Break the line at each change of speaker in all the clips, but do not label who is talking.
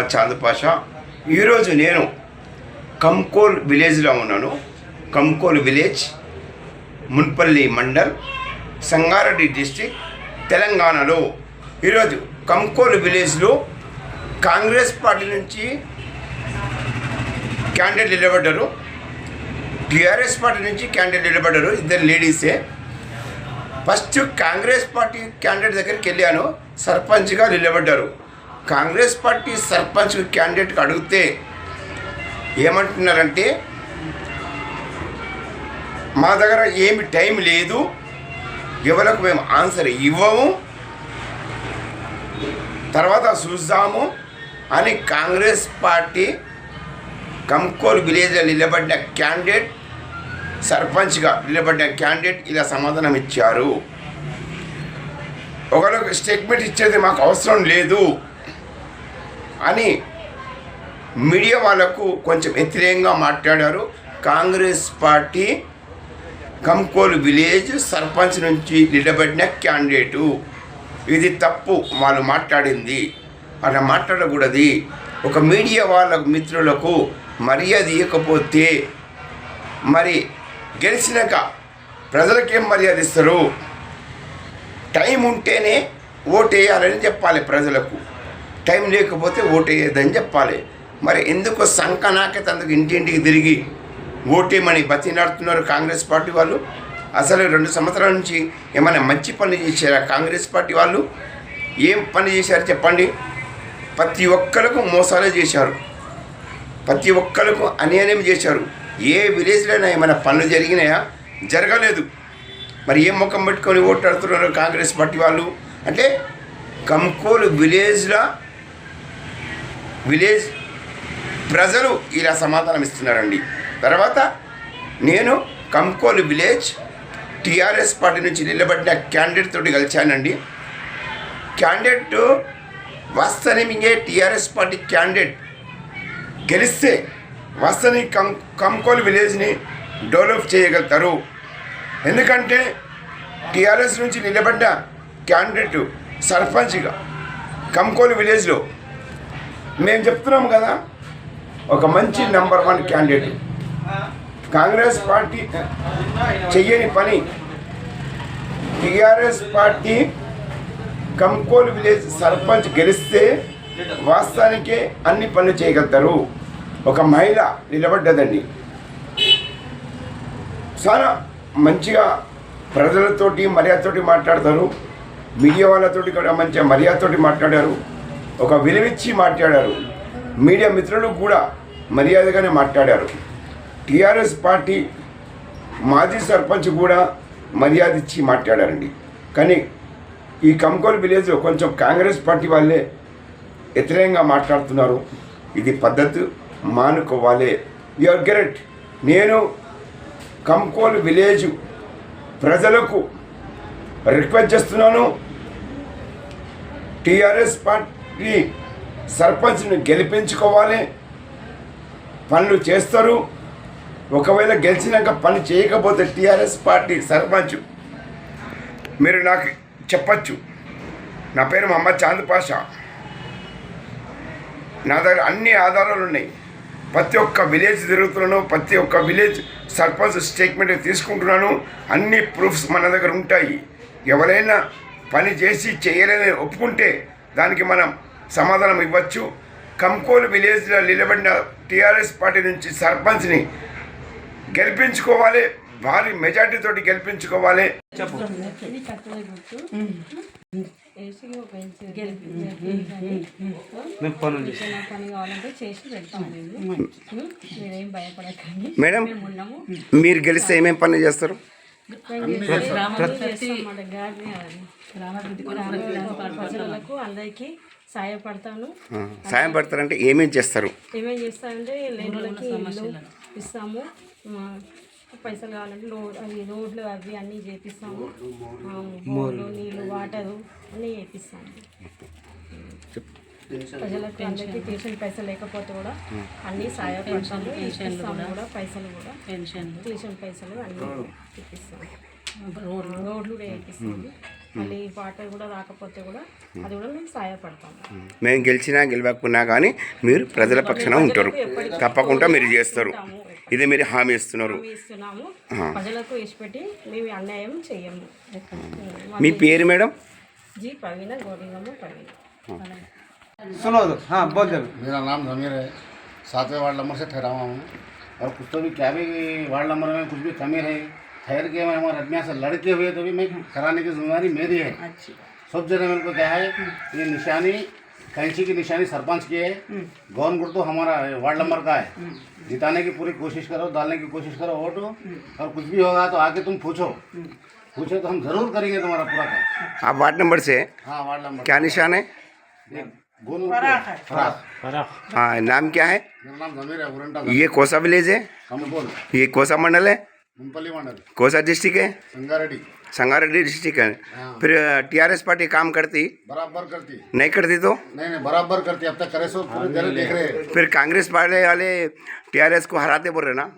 మహమ్మద్ చాంద్ పాషా. ఈరోజు నేను కంకోల్ విలేజ్లో ఉన్నాను. కంకోల్ విలేజ్ మున్పల్లి మండల్ సంగారెడ్డి డిస్టిక్ తెలంగాణలో. ఈరోజు కంకోల్ విలేజ్లో కాంగ్రెస్ పార్టీ నుంచి క్యాండిడేట్ నిలబడ్డారు. టీఆర్ఎస్ పార్టీ నుంచి క్యాండిడేట్ నిలబడ్డారు ఇద్దరు లేడీసే. ఫస్ట్ కాంగ్రెస్ పార్టీ క్యాండిడేట్ దగ్గరికి వెళ్ళాను. సర్పంచ్గా నిలబడ్డారు. కాంగ్రెస్ పార్టీ సర్పంచ్ క్యాండిడేట్కి అడిగితే ఏమంటున్నారంటే మా దగ్గర ఏమి టైం లేదు ఎవరికి మేము ఆన్సర్ ఇవ్వము తర్వాత చూద్దాము అని కాంగ్రెస్ పార్టీ కంకోల్ విలేజ్లో నిలబడిన క్యాండిడేట్ సర్పంచ్గా నిలబడిన క్యాండిడేట్ ఇలా సమాధానం ఇచ్చారు. ఒకరికి స్టేట్మెంట్ ఇచ్చేది మాకు అవసరం లేదు. అని మీడియా వాళ్ళకు కొంచెం వ్యతిరేకంగా మాట్లాడారు. Congress party Kankol village sarpanch నుంచి నిలబడిన క్యాండిడేటు. ఇది తప్పు వాళ్ళు మాట్లాడింది. అలా మాట్లాడకూడదు. ఒక మీడియా వాళ్ళ మిత్రులకు మర్యాద ఇవ్వకపోతే మరి గెలిచినాక ప్రజలకేం మర్యాద ఇస్తారు? టైం ఉంటేనే ఓటేయాలని చెప్పాలి ప్రజలకు. టైం లేకపోతే ఓటేయదని చెప్పాలి. మరి ఎందుకు సంకనాకే తనకు ఇంటింటికి తిరిగి ఓటేమని బతినాడుతున్నారు కాంగ్రెస్ పార్టీ వాళ్ళు. అసలు రెండు సంవత్సరాల నుంచి ఏమైనా మంచి పని చేశారా కాంగ్రెస్ పార్టీ వాళ్ళు? ఏం పని చేశారు చెప్పండి? ప్రతి ఒక్కరికి మోసాలే చేశారు. ప్రతి ఒక్కరికి అన్యాయం చేశారు. ఏ విలేజ్లోనైనా ఏమైనా పనులు జరిగినాయా? జరగలేదు. మరి ఏం ముఖం పెట్టుకొని ఓట్లాడుతున్నారు కాంగ్రెస్ పార్టీ వాళ్ళు? అంటే కంకోలు విలేజ్లో విలేజ్ ప్రజలు ఇలా సమాధానం ఇస్తున్నారండి. తర్వాత నేను కంకోలు విలేజ్ టీఆర్ఎస్ పార్టీ నుంచి నిలబడిన క్యాండిడేట్ తోటి కలిశానండి. క్యాండిడేట్ వాస్తవనికే టీఆర్ఎస్ పార్టీ క్యాండిడేట్ గెలిస్తే వస్తని కం కంకోల్ విలేజ్ని డెవలప్ చేయగలుగుతారు. ఎందుకంటే టీఆర్ఎస్ నుంచి నిలబడ్డ క్యాండిడేట్ సర్పంచ్గా కంకోలు విలేజ్లో మేము చెప్తున్నాం కదా ఒక మంచి number one candidate Congress party చెయ్యని పని TRS party Kankol village sarpanch గెలిస్తే వాస్తవానికే అన్ని పనులు చేయగలుగుతారు. ఒక మహిళ నిలబడ్డదండి. చాలా మంచిగా ప్రజలతోటి మర్యాదతోటి మాట్లాడతారు. మీడియా వాళ్ళతోటి కూడా మంచిగా మర్యాదతోటి మాట్లాడారు. ఒక విలువిచ్చి మాట్లాడారు. మీడియా మిత్రులు కూడా మర్యాదగానే మాట్లాడారు. టీఆర్ఎస్ పార్టీ మాజీ సర్పంచ్ కూడా మర్యాద ఇచ్చి మాట్లాడారండి. కానీ ఈ కంకోల్ విలేజ్ కొంచెం కాంగ్రెస్ పార్టీ వాళ్ళే వ్యతిరేకంగా మాట్లాడుతున్నారు. ఇది పద్ధతి మానుకోవాలి. యువర్ గెరెట్ నేను కంకోల్ విలేజ్ ప్రజలకు రిక్వెస్ట్ చేస్తున్నాను. టీఆర్ఎస్ పార్టీ ఈ సర్పంచ్ని గెలిపించుకోవాలి. పనులు చేస్తారు. ఒకవేళ గెలిచినాక పని చేయకపోతే టీఆర్ఎస్ పార్టీ సర్పంచ్. మీరు నాకు చెప్పచ్చు. నా పేరు మహమ్మద్ చాంద్ పాషా. నా దగ్గర అన్ని ఆధారాలు ఉన్నాయి. ప్రతి ఒక్క విలేజ్ తిరుగుతున్నాను. ప్రతి ఒక్క విలేజ్ సర్పంచ్ స్టేట్మెంట్ తీసుకుంటున్నాను. అన్ని ప్రూఫ్స్ మన దగ్గర ఉంటాయి. ఎవరైనా పని చేసి చేయలేదని ఒప్పుకుంటే దానికి మనం సమాధానం ఇవ్వచ్చు. కంకోలు విలేజ్లో నిలబడిన టీఆర్ఎస్ పార్టీ నుంచి సర్పంచ్ని గెలిపించుకోవాలి. భారీ మెజార్టీతోటి గెలిపించుకోవాలి.
పనులు
భయపడకండి
మేడం మీరు గెలిస్తే ఏమేం పని చేస్తారు?
ప్రజలకు అందరికీ సహాయపడతాను
ఆ, సాయం పడతారంటే ఏమేం చేస్తారు?
ఏమేం చేస్తానంటే లేనులకి ఇస్తాము. పైసలు కావాలంటే రోడ్ అవి రోడ్లు అవి అన్నీ చేపిస్తాము. నీళ్ళు వాటరు అన్నీ చేపిస్తాము. ప్రజలకు అందరికీ ట్యూషన్ పైసలు లేకపోతే కూడా అన్నీ సహాయపడతాము ఇస్తాము కూడా. పైసలు కూడా.
పెన్షన్
ట్యూషన్ పైసలు అన్నీ ఇప్పిస్తాము. రోడ్లు. రోడ్లు. కూడా వేపిస్తాము మళ్ళీ వాటర్ కూడా రాకపోతే కూడా అది కూడా మేము సహాయపడతాము
మేము గెలిచినా గెలవకున్నా కానీ మీరు ప్రజల పక్షాన ఉంటారు. తప్పకుండా మీరు చేస్తారు. ఇది మీరు హామీ ఇస్తున్నారు.
హామీ ఇస్తున్నాము. ప్రజలకు ఇచ్చిపెట్టి మేము అన్యాయం చెయ్యము
మీ పేరు మేడం?
జీ. ప్రవీణ గోడింగమ్మ ప్రవీణ.
सुनो तो हाँ बोल दो
मेरा नाम जमीर है। सातवें वार्ड नंबर से ठहरा हुआ हूँ। और कुछ तो भी क्या भी वार्ड नंबर में कुछ भी कमी रहे ठहर के मैं हमारे आदमिया से लड़के हुए तो भी मैं कराने की ज़िम्मेदारी मेरी है। सब जगह मेरे को क्या है ये निशानी कैंची की निशानी सरपंच की है। गौन गुड़ तो हमारा वार्ड नंबर का है। जिताने की पूरी कोशिश करो डालने की कोशिश करो वोट और कुछ भी होगा तो आके तुम पूछो। पूछो तो हम ज़रूर करेंगे तुम्हारा पूरा काम।
आप वार्ड नंबर से
हाँ वार्ड नंबर
क्या निशान है? हाँ। नाम क्या है?
है
ये कोसा विलेज है? ये कोसा मंडल है? कोसा डिस्ट्रिक्ट है?
संगारेड्डी।
संगारेड्डी डिस्ट्रिक्ट है।
हाँ।
फिर टीआरएस पार्टी काम करती?
बराबर करती।
नहीं करती तो?
नहीं नहीं बराबर करती। अब तक करे सो पूरे देख रहे हैं।
फिर कांग्रेस पार्टी वाले टीआरएस को हराते बोल रहे ना?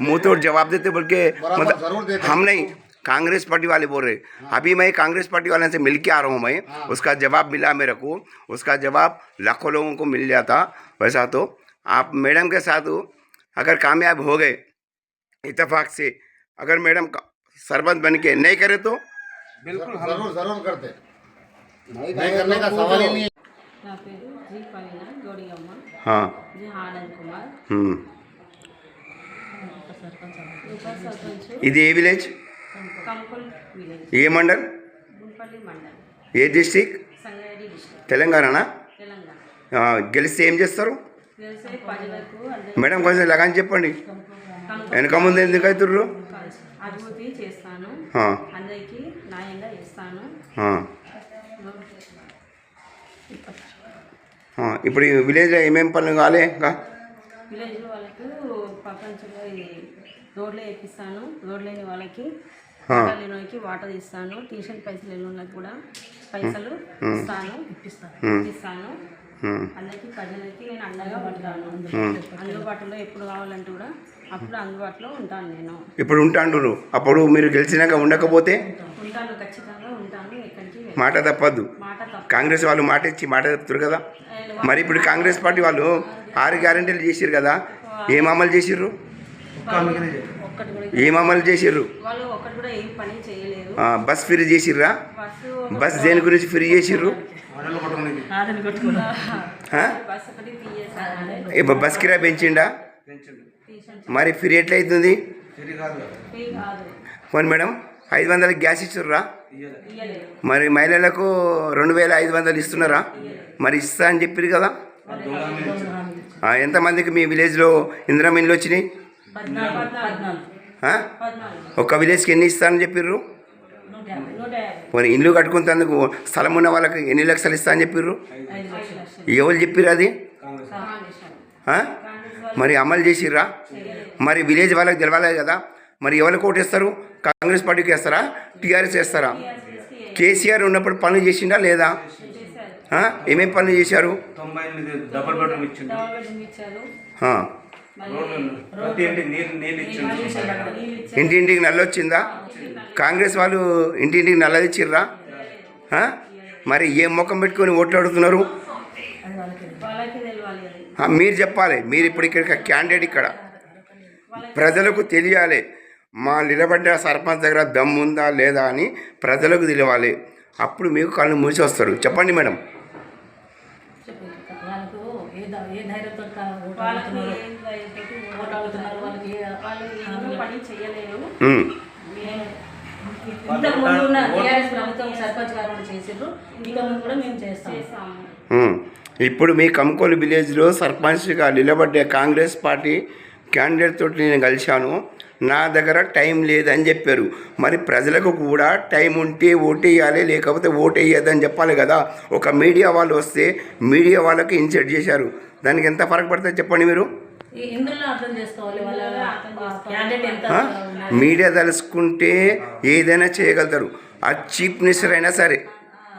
मुँह तोड़ जवाब देते बोल के
मतलब
हम नहीं। कांग्रेस पार्टी वाले बोल रहे अभी मैं कांग्रेस पार्टी वाले से मिल के आ रहा हूँ मैं उसका जवाब मिला मेरे को उसका जवाब लाखों लोगों को मिल जाता वैसा तो आप मैडम के साथ अगर कामयाब हो गए इतफाक से अगर मैडम का- सरपंच बन के नहीं करे तो
बिल्कुल
जरूर जरूर करते नहीं करने का सवाल ही नहीं है
నా పేరు జీ ప్రవీణ గోడింగమ్మ
हाँ
జీ ఆనంద్ కుమార్
हम्म
ఉప సర్పంచ్
ఇది ఏ విలేజ్
కంకుల్ విలేజ్
ఏ మండల్? ఏ డిస్టిక్? తెలంగాణనా?
తెలంగాణ.
గెలిస్తే ఏం చేస్తారు? మేడం కొంచెం లగాని చెప్పండి. వెనక ముందు ఎందుకు అవుతుర్రు?
అభివృద్ధి చేస్తాను.
ఆ,
అందరికీ న్యాయంగా ఇస్తాను
ఆ, ఆ. ఇప్పుడు ఈ విలేజ్లో ఏమేమి పనులు కాలే ఇంకా?
విలేజ్లో వాళ్ళకు ప్రపంచంలో రోడ్లు వేపిస్తాను. రోడ్లు లేని వాళ్ళకి వాటర్ ఇస్తాను. ట్యూషన్ పైసలు కూడా పైసలు ఇస్తాను. ఇప్పిస్తాను. అందరికీ ప్రజలకి నేను అండగా ఉంటాను అందుబాటులో ఎప్పుడు కావాలంటే కూడా అప్పుడు అందుబాటులో ఉంటాను నేను.
ఇప్పుడు ఉంటాంటురు అప్పుడు మీరు గెలిచినాక ఉండకపోతే?
ఉంటాను ఖచ్చితంగా ఉంటాను. ఎక్కడికి.
మాట తప్పద్దు కాంగ్రెస్ వాళ్ళు మాట ఇచ్చి మాట చెప్తారు కదా. మరి ఇప్పుడు కాంగ్రెస్ పార్టీ వాళ్ళు ఆరు గ్యారెంటీలు చేసిర్రు కదా. ఏం అమలు చేసిర్రు.
ఒక్కటి కూడా
ఏం అమలు చేసిర్రు?
వాళ్ళు ఒక్కటి కూడా ఏం పని చేయలేరు
ఆ, బస్ ఫ్రీ చేసిర్రా?
బస్సు
బస్ దేని గురించి ఫ్రీ చేసిర్రు? ఆ?
బస్సు ఒకటి తీయేసాను
ఏ బ- బస్ కిరా పెంచిండా? మరి ఫ్రీ ఎట్లయితుంది?
ఫ్రీ కాదు
పోనీ మేడం ఐదు వందలకి గ్యాస్
ఇయ్యలేదు.
మరి మహిళలకు రెండు వేల ఐదు వందలు ఇస్తున్నారా? మరి ఇస్తా అని చెప్పారు కదా? ఆ, ఎంతమందికి మీ విలేజ్లో ఇందిరా వచ్చినాయి? ఒక్క విలేజ్కి ఎన్ని ఇస్తానని చెప్పిర్రు? పోనీ ఇల్లు కట్టుకున్నందుకు స్థలం ఉన్న వాళ్ళకి ఎన్ని లక్షలు ఇస్తా అని చెప్పిర్రు? ఎవరు చెప్పిర్రు అది? మరి అమలు చేసిర్రా? మరి విలేజ్ వాళ్ళకి తెలవాలి కదా? మరి ఎవరికి ఓటేస్తారు కాంగ్రెస్ పార్టీకి వేస్తారా? టీఆర్ఎస్ వేస్తారా? కేసీఆర్ ఉన్నప్పుడు పనులు చేసిండా లేదా? ఆ? ఏమేం పనులు చేశారు? ఇంటింటికి నల్ల వచ్చిందా? కాంగ్రెస్ వాళ్ళు ఇంటింటికి నల్లది ఇచ్చిర్రా? మరి ఏ ముఖం పెట్టుకొని ఓట్లు అడుగుతున్నారు? మీరు చెప్పాలి. మీరు ఇప్పుడు ఇక్కడ క్యాండిడేట్ ఇక్కడ. ప్రజలకు తెలియాలి. మా నిలబడ్డ సర్పంచ్ దగ్గర దమ్ముందా లేదా అని ప్రజలకు తెలియాలి. అప్పుడు మీకు కళ్ళు మూసి వస్తారు. చెప్పండి మేడం.
అడుగుతున్నారు? వాళ్ళకి. ఏ-
వాళ్ళు పని చేయలేరు.
ఉమ్.
ఇంతకు ముందు ఉన్న టీఆర్ఎస్ ప్రభుత్వం సర్పంచ్ గారు కూడా చేసిండ్రు. ఇక ముందు కూడా మేము చేస్తాం.
చేస్తాము
ఉమ్. ఇప్పుడు మీ కంకోలు విలేజ్లో సర్పంచ్గా నిలబడ్డే కాంగ్రెస్ పార్టీ క్యాండిడేట్ తోటి నేను కలిశాను. నా దగ్గర టైం లేదని చెప్పారు. మరి ప్రజలకు కూడా టైం ఉంటే ఓటేయాలి లేకపోతే ఓటేయద్దని చెప్పాలి కదా. ఒక మీడియా వాళ్ళు వస్తే మీడియా వాళ్ళకి ఇన్సెట్ చేశారు. దానికి ఎంత ఫరక పడుతుంది చెప్పండి మీరు? మీడియా తలుసుకుంటే ఏదైనా చేయగలుగుతారు. ఆ చీఫ్ మినిస్టర్ అయినా సరే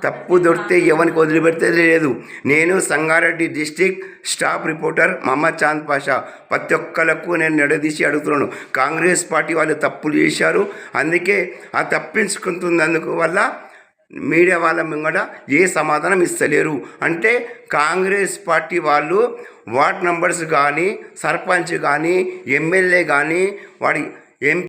తప్పు దొరికితే ఎవరికి వదిలిపెడితే లేదు నేను Sangareddy district staff reporter Mohammed Chand Pasha. ప్రతి ఒక్కలకు నేను నిలదీసి అడుగుతున్నాను. కాంగ్రెస్ పార్టీ వాళ్ళు తప్పులు చేశారు. అందుకే ఆ తప్పించుకుంటున్నందుకు వల్ల మీడియా వాళ్ళ ముంగట ఏ సమాధానం ఇస్తలేరు. అంటే కాంగ్రెస్ పార్టీ వాళ్ళు వార్డ్ నెంబర్స్ కానీ సర్పంచ్ కానీ ఎమ్మెల్యే కానీ వాడి ఎం